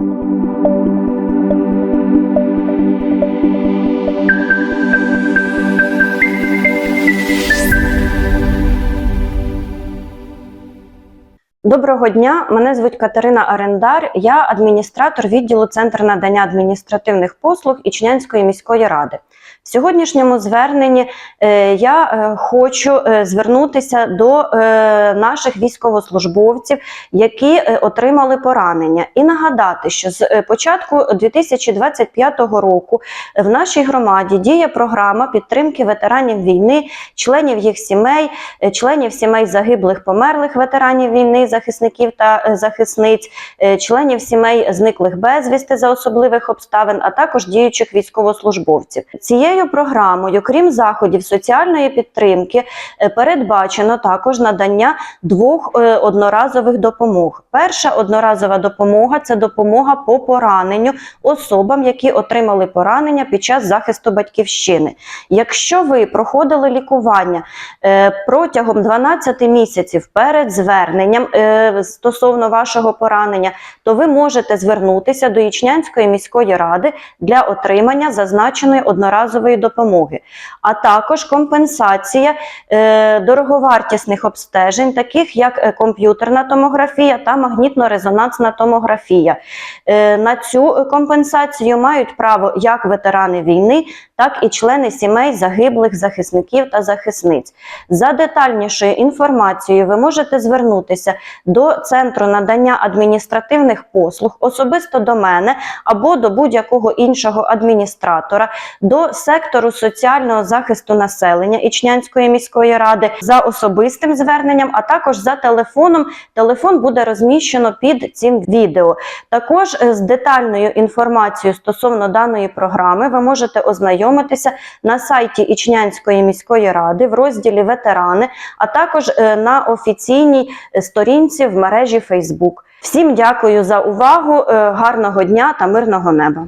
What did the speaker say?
Música Доброго дня, мене звуть Катерина Арендар. Я адміністратор відділу Центр надання адміністративних послуг Ічнянської міської ради. В сьогоднішньому зверненні е, я е, хочу е, звернутися до наших військовослужбовців, які отримали поранення, і нагадати, що з початку 2025 року в нашій громаді діє програма підтримки ветеранів війни, членів їх сімей, членів сімей загиблих померлих ветеранів війни, захисників та е, захисниць, е, членів сімей зниклих безвісти за особливих обставин, а також діючих військовослужбовців. Цією програмою, крім заходів соціальної підтримки, е, передбачено також надання двох одноразових допомог. Перша одноразова допомога це допомога по пораненню особам, які отримали поранення під час захисту батьківщини. Якщо ви проходили лікування протягом 12 місяців перед зверненням стосовно вашого поранення, то ви можете звернутися до Ічнянської міської ради для отримання зазначеної одноразової допомоги, а також компенсація е, дороговартісних обстежень, таких як е, комп'ютерна томографія та магнітно-резонансна томографія. Е, на цю компенсацію мають право як ветерани війни, так і члени сімей загиблих захисників та захисниць. За детальнішою інформацією ви можете звернутися до центру надання адміністративних послуг, особисто до мене або до будь-якого іншого адміністратора, до сектору соціального захисту населення Ічнянської міської ради за особистим зверненням, а також за телефоном. Телефон буде розміщено під цим відео. Також е, з детальною інформацією стосовно даної програми ви можете ознайомитися на сайті Ічнянської міської ради в розділі ветерани, а також е, на офіційній е, сторінці в мережі Facebook. Всім дякую за увагу, е, гарного дня та мирного неба.